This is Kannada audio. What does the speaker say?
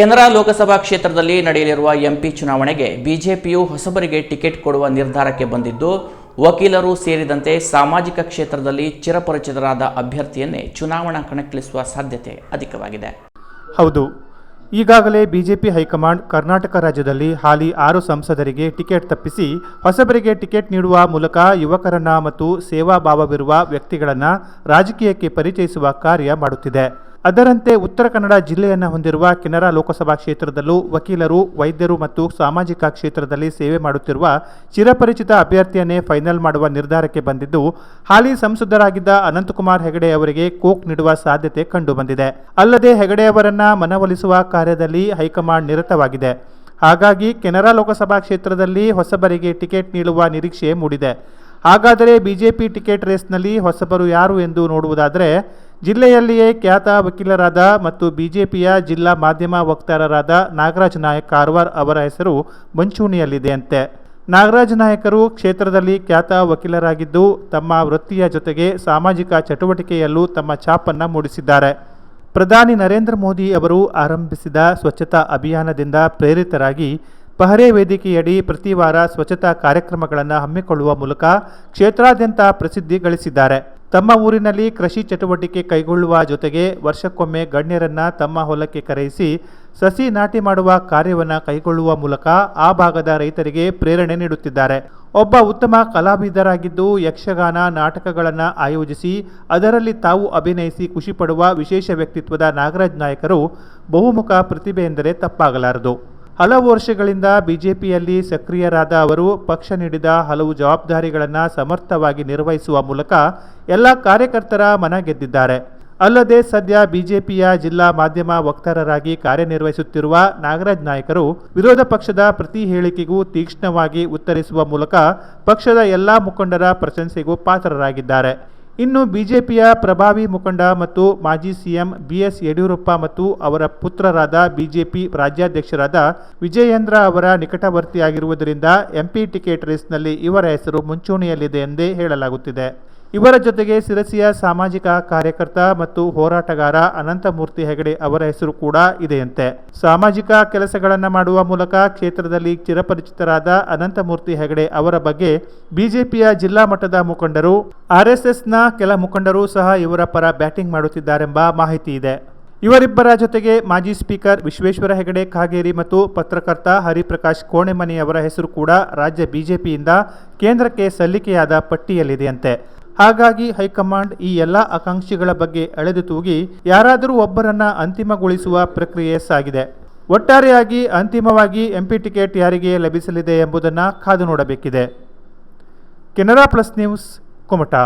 ಕೆನರಾ ಲೋಕಸಭಾ ಕ್ಷೇತ್ರದಲ್ಲಿ ನಡೆಯಲಿರುವ ಎಂಪಿ ಚುನಾವಣೆಗೆ ಬಿಜೆಪಿಯು ಹೊಸಬರಿಗೆ ಟಿಕೆಟ್ ಕೊಡುವ ನಿರ್ಧಾರಕ್ಕೆ ಬಂದಿದ್ದು, ವಕೀಲರು ಸೇರಿದಂತೆ ಸಾಮಾಜಿಕ ಕ್ಷೇತ್ರದಲ್ಲಿ ಚಿರಪರಿಚಿತರಾದ ಅಭ್ಯರ್ಥಿಯನ್ನೇ ಚುನಾವಣಾ ಕಣಕ್ಕಿಳಿಸುವ ಸಾಧ್ಯತೆ ಅಧಿಕವಾಗಿದೆ. ಹೌದು. ಈಗಾಗಲೇ ಬಿಜೆಪಿ ಹೈಕಮಾಂಡ್ ಕರ್ನಾಟಕ ರಾಜ್ಯದಲ್ಲಿ ಹಾಲಿ ಆರು ಸಂಸದರಿಗೆ ಟಿಕೆಟ್ ತಪ್ಪಿಸಿ, ಹೊಸಬರಿಗೆ ಟಿಕೆಟ್ ನೀಡುವ ಮೂಲಕ ಯುವಕರನ್ನ ಮತ್ತು ಸೇವಾಭಾವವಿರುವ ವ್ಯಕ್ತಿಗಳನ್ನು ರಾಜಕೀಯಕ್ಕೆ ಪರಿಚಯಿಸುವ ಕಾರ್ಯ ಮಾಡುತ್ತಿದೆ. ಅದರಂತೆ ಉತ್ತರ ಕನ್ನಡ ಜಿಲ್ಲೆಯನ್ನು ಹೊಂದಿರುವ ಕೆನರಾ ಲೋಕಸಭಾ ಕ್ಷೇತ್ರದಲ್ಲೂ ವಕೀಲರು, ವೈದ್ಯರು ಮತ್ತು ಸಾಮಾಜಿಕ ಕ್ಷೇತ್ರದಲ್ಲಿ ಸೇವೆ ಮಾಡುತ್ತಿರುವ ಚಿರಪರಿಚಿತ ಅಭ್ಯರ್ಥಿಯನ್ನೇ ಫೈನಲ್ ಮಾಡುವ ನಿರ್ಧಾರಕ್ಕೆ ಬಂದಿದ್ದು, ಹಾಲಿ ಸಂಸದರಾಗಿದ್ದ ಅನಂತಕುಮಾರ್ ಹೆಗಡೆ ಅವರಿಗೆ ಕೋಕ್ ನೀಡುವ ಸಾಧ್ಯತೆ ಕಂಡುಬಂದಿದೆ. ಅಲ್ಲದೆ ಹೆಗಡೆ ಅವರನ್ನ ಮನವೊಲಿಸುವ ಕಾರ್ಯದಲ್ಲಿ ಹೈಕಮಾಂಡ್ ನಿರತವಾಗಿದೆ. ಹಾಗಾಗಿ ಕೆನರಾ ಲೋಕಸಭಾ ಕ್ಷೇತ್ರದಲ್ಲಿ ಹೊಸಬರಿಗೆ ಟಿಕೆಟ್ ನೀಡುವ ನಿರೀಕ್ಷೆ ಮೂಡಿದೆ. ಹಾಗಾದರೆ ಬಿಜೆಪಿ ಟಿಕೆಟ್ ರೇಸ್ನಲ್ಲಿ ಹೊಸಬರು ಯಾರು ಎಂದು ನೋಡುವುದಾದರೆ, ಜಿಲ್ಲೆಯಲ್ಲಿಯೇ ಖ್ಯಾತ ವಕೀಲರಾದ ಮತ್ತು ಬಿಜೆಪಿಯ ಜಿಲ್ಲಾ ಮಾಧ್ಯಮ ವಕ್ತಾರರಾದ ನಾಗರಾಜ್ ನಾಯಕ್ ಕಾರವಾರ್ ಅವರ ಹೆಸರು ಮುಂಚೂಣಿಯಲ್ಲಿದೆಯಂತೆ. ನಾಗರಾಜ್ ನಾಯಕರು ಕ್ಷೇತ್ರದಲ್ಲಿ ಖ್ಯಾತ ವಕೀಲರಾಗಿದ್ದು, ತಮ್ಮ ವೃತ್ತಿಯ ಜೊತೆಗೆ ಸಾಮಾಜಿಕ ಚಟುವಟಿಕೆಯಲ್ಲೂ ತಮ್ಮ ಛಾಪನ್ನು ಮೂಡಿಸಿದ್ದಾರೆ. ಪ್ರಧಾನಿ ನರೇಂದ್ರ ಮೋದಿ ಅವರು ಆರಂಭಿಸಿದ ಸ್ವಚ್ಛತಾ ಅಭಿಯಾನದಿಂದ ಪ್ರೇರಿತರಾಗಿ ಪಹರೆ ವೇದಿಕೆಯಡಿ ಪ್ರತಿ ವಾರ ಸ್ವಚ್ಛತಾ ಕಾರ್ಯಕ್ರಮಗಳನ್ನು ಹಮ್ಮಿಕೊಳ್ಳುವ ಮೂಲಕ ಕ್ಷೇತ್ರಾದ್ಯಂತ ಪ್ರಸಿದ್ಧಿ ಗಳಿಸಿದ್ದಾರೆ. ತಮ್ಮ ಊರಿನಲ್ಲಿ ಕೃಷಿ ಚಟುವಟಿಕೆ ಕೈಗೊಳ್ಳುವ ಜೊತೆಗೆ ವರ್ಷಕ್ಕೊಮ್ಮೆ ಗಣ್ಯರನ್ನ ತಮ್ಮ ಹೊಲಕ್ಕೆ ಕರೆಯಿಸಿ ಸಸಿ ನಾಟಿ ಮಾಡುವ ಕಾರ್ಯವನ್ನು ಕೈಗೊಳ್ಳುವ ಮೂಲಕ ಆ ಭಾಗದ ರೈತರಿಗೆ ಪ್ರೇರಣೆ ನೀಡುತ್ತಿದ್ದಾರೆ. ಒಬ್ಬ ಉತ್ತಮ ಕಲಾವಿದರಾಗಿದ್ದು ಯಕ್ಷಗಾನ ನಾಟಕಗಳನ್ನು ಆಯೋಜಿಸಿ ಅದರಲ್ಲಿ ತಾವು ಅಭಿನಯಿಸಿ ಖುಷಿಪಡುವ ವಿಶೇಷ ವ್ಯಕ್ತಿತ್ವದ ನಾಗರಾಜ್ ನಾಯಕರು ಬಹುಮುಖ ಪ್ರತಿಭೆ ಎಂದರೆ ತಪ್ಪಾಗಲಾರದು. ಹಲವು ವರ್ಷಗಳಿಂದ ಬಿಜೆಪಿಯಲ್ಲಿ ಸಕ್ರಿಯರಾದ ಅವರು ಪಕ್ಷ ನೀಡಿದ ಹಲವು ಜವಾಬ್ದಾರಿಗಳನ್ನು ಸಮರ್ಥವಾಗಿ ನಿರ್ವಹಿಸುವ ಮೂಲಕ ಎಲ್ಲ ಕಾರ್ಯಕರ್ತರ ಮನ ಗೆದ್ದಿದ್ದಾರೆ. ಅಲ್ಲದೆ ಸದ್ಯ ಬಿಜೆಪಿಯ ಜಿಲ್ಲಾ ಮಾಧ್ಯಮ ವಕ್ತಾರರಾಗಿ ಕಾರ್ಯನಿರ್ವಹಿಸುತ್ತಿರುವ ನಾಗರಾಜ್ ನಾಯಕರು ವಿರೋಧ ಪಕ್ಷದ ಪ್ರತಿ ಹೇಳಿಕೆಗೂ ತೀಕ್ಷ್ಣವಾಗಿ ಉತ್ತರಿಸುವ ಮೂಲಕ ಪಕ್ಷದ ಎಲ್ಲ ಮುಖಂಡರ ಪ್ರಶಂಸೆಗೂ ಪಾತ್ರರಾಗಿದ್ದಾರೆ. ಇನ್ನು ಬಿಜೆಪಿಯ ಪ್ರಭಾವಿ ಮುಖಂಡ ಮತ್ತು ಮಾಜಿ ಸಿಎಂ ಬಿಎಸ್ ಯಡಿಯೂರಪ್ಪ ಮತ್ತು ಅವರ ಪುತ್ರರಾದ ಬಿಜೆಪಿ ರಾಜ್ಯಾಧ್ಯಕ್ಷರಾದ ವಿಜಯೇಂದ್ರ ಅವರ ನಿಕಟವರ್ತಿಯಾಗಿರುವುದರಿಂದ ಎಂಪಿ ಟಿಕೆಟ್ ರೇಸ್ನಲ್ಲಿ ಇವರ ಹೆಸರು ಮುಂಚೂಣಿಯಲ್ಲಿದೆ ಎಂದೇ ಹೇಳಲಾಗುತ್ತಿದೆ. ಇವರ ಜೊತೆಗೆ ಸಿರಸಿಯ ಸಾಮಾಜಿಕ ಕಾರ್ಯಕರ್ತ ಮತ್ತು ಹೋರಾಟಗಾರ ಅನಂತಮೂರ್ತಿ ಹೆಗಡೆ ಅವರ ಹೆಸರು ಕೂಡ ಇದೆಯಂತೆ. ಸಾಮಾಜಿಕ ಕೆಲಸಗಳನ್ನು ಮಾಡುವ ಮೂಲಕ ಕ್ಷೇತ್ರದಲ್ಲಿ ಚಿರಪರಿಚಿತರಾದ ಅನಂತಮೂರ್ತಿ ಹೆಗಡೆ ಅವರ ಬಗ್ಗೆ ಬಿಜೆಪಿಯ ಜಿಲ್ಲಾ ಮಟ್ಟದ ಮುಖಂಡರು ಆರ್ಎಸ್ಎಸ್ನ ಕೆಲ ಮುಖಂಡರು ಸಹ ಇವರ ಪರ ಬ್ಯಾಟಿಂಗ್ ಮಾಡುತ್ತಿದ್ದಾರೆಂಬ ಮಾಹಿತಿ ಇದೆ. ಇವರಿಬ್ಬರ ಜೊತೆಗೆ ಮಾಜಿ ಸ್ಪೀಕರ್ ವಿಶ್ವೇಶ್ವರ ಹೆಗಡೆ ಕಾಗೇರಿ ಮತ್ತು ಪತ್ರಕರ್ತ ಹರಿಪ್ರಕಾಶ್ ಕೋಣೆಮನಿ ಅವರ ಹೆಸರು ಕೂಡ ರಾಜ್ಯ ಬಿಜೆಪಿಯಿಂದ ಕೇಂದ್ರಕ್ಕೆ ಸಲ್ಲಿಕೆಯಾದ ಪಟ್ಟಿಯಲ್ಲಿದೆಯಂತೆ. ಹಾಗಾಗಿ ಹೈಕಮಾಂಡ್ ಈ ಎಲ್ಲ ಆಕಾಂಕ್ಷಿಗಳ ಬಗ್ಗೆ ಅಳೆದು ತೂಗಿ, ಯಾರಾದರೂ ಒಬ್ಬರನ್ನ ಅಂತಿಮಗೊಳಿಸುವ ಪ್ರಕ್ರಿಯೆ ಸಾಗಿದೆ. ಒಟ್ಟಾರೆಯಾಗಿ ಅಂತಿಮವಾಗಿ ಎಂಪಿ ಟಿಕೆಟ್ ಯಾರಿಗೆ ಲಭಿಸಲಿದೆ ಎಂಬುದನ್ನು ಕಾದು ನೋಡಬೇಕಿದೆ. Canara plus news, Kumta.